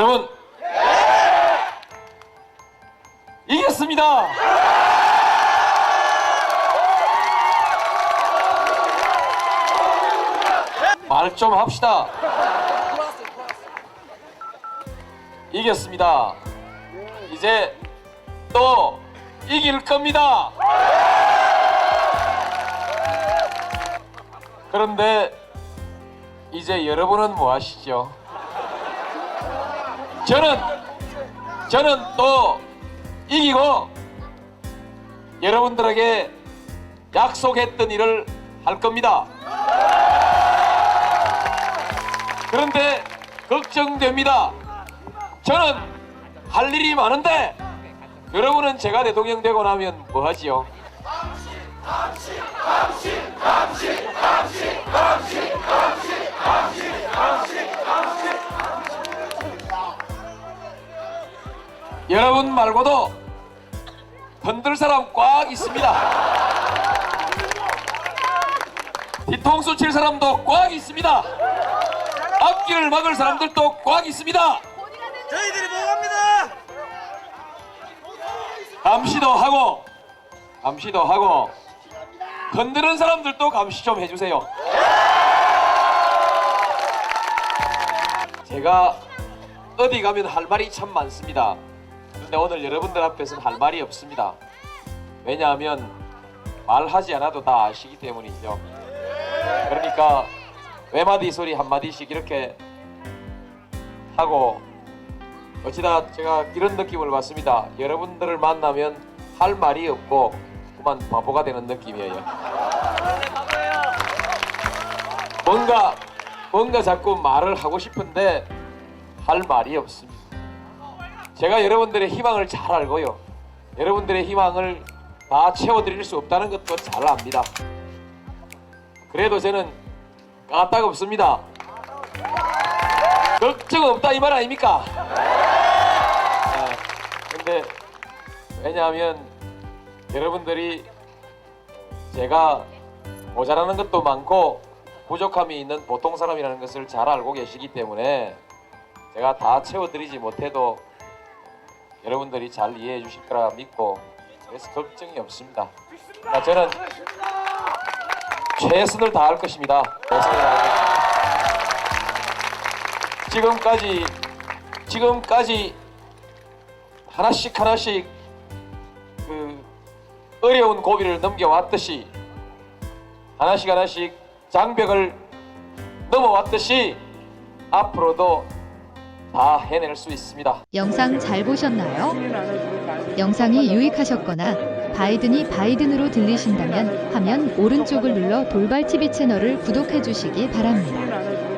여러분 이겼습니다. 말 좀 합시다. 이겼습니다. 이제 또 이길 겁니다. 그런데 이제 여러분은 뭐 하시죠? 저는 저는 또 이기고 여러분들에게 약속했던 일을 할 겁니다. 그런데 걱정됩니다. 저는 할 일이 많은데 여러분은 제가 대통령 되고 나면 뭐 하지요? 여러분 말고도 흔들 사람 꽉 있습니다. 뒤통수 칠 사람도 꽉 있습니다. 앞길을 막을 사람들도 꽉 있습니다. 저희들이 보고합니다. 감시도 하고 감시도 하고 흔드는 사람들도 감시 좀 해주세요. 제가 어디 가면 할 말이 참 많습니다. 그런데 오늘 여러분들 앞에서는 할 말이 없습니다. 왜냐하면 말하지 않아도 다 아시기 때문이죠. 그러니까 외마디 소리 한마디씩 이렇게 하고 어찌다 제가 이런 느낌을 받습니다. 여러분들을 만나면 할 말이 없고 그만 바보가 되는 느낌이에요. 뭔가 뭔가 자꾸 말을 하고 싶은데 할 말이 없습니다. 제가 여러분들의 희망을 잘 알고요. 여러분들의 희망을 다 채워드릴 수 없다는 것도 잘 압니다. 그래도 저는 까딱 없습니다. 걱정 없다 이 말 아닙니까? 아, 근데 왜냐하면 여러분들이 제가 모자라는 것도 많고 부족함이 있는 보통 사람이라는 것을 잘 알고 계시기 때문에 제가 다 채워드리지 못해도 여러분들이 잘 이해해 주실 거라 믿고 그래서 걱정이 없습니다. 아, 저는 최선을 다할 것입니다. 최선을 다할 것입니다. 지금까지 지금까지 하나씩 하나씩 그 어려운 고비를 넘겨왔듯이 하나씩 하나씩 장벽을 넘어왔듯이 앞으로도 다 해낼 수 있습니다. 영상 잘 보셨나요? 영상이 유익하셨거나 바이든이 바이든으로 들리신다면 화면 오른쪽을 눌러 돌발 TV 채널을 구독해 주시기 바랍니다.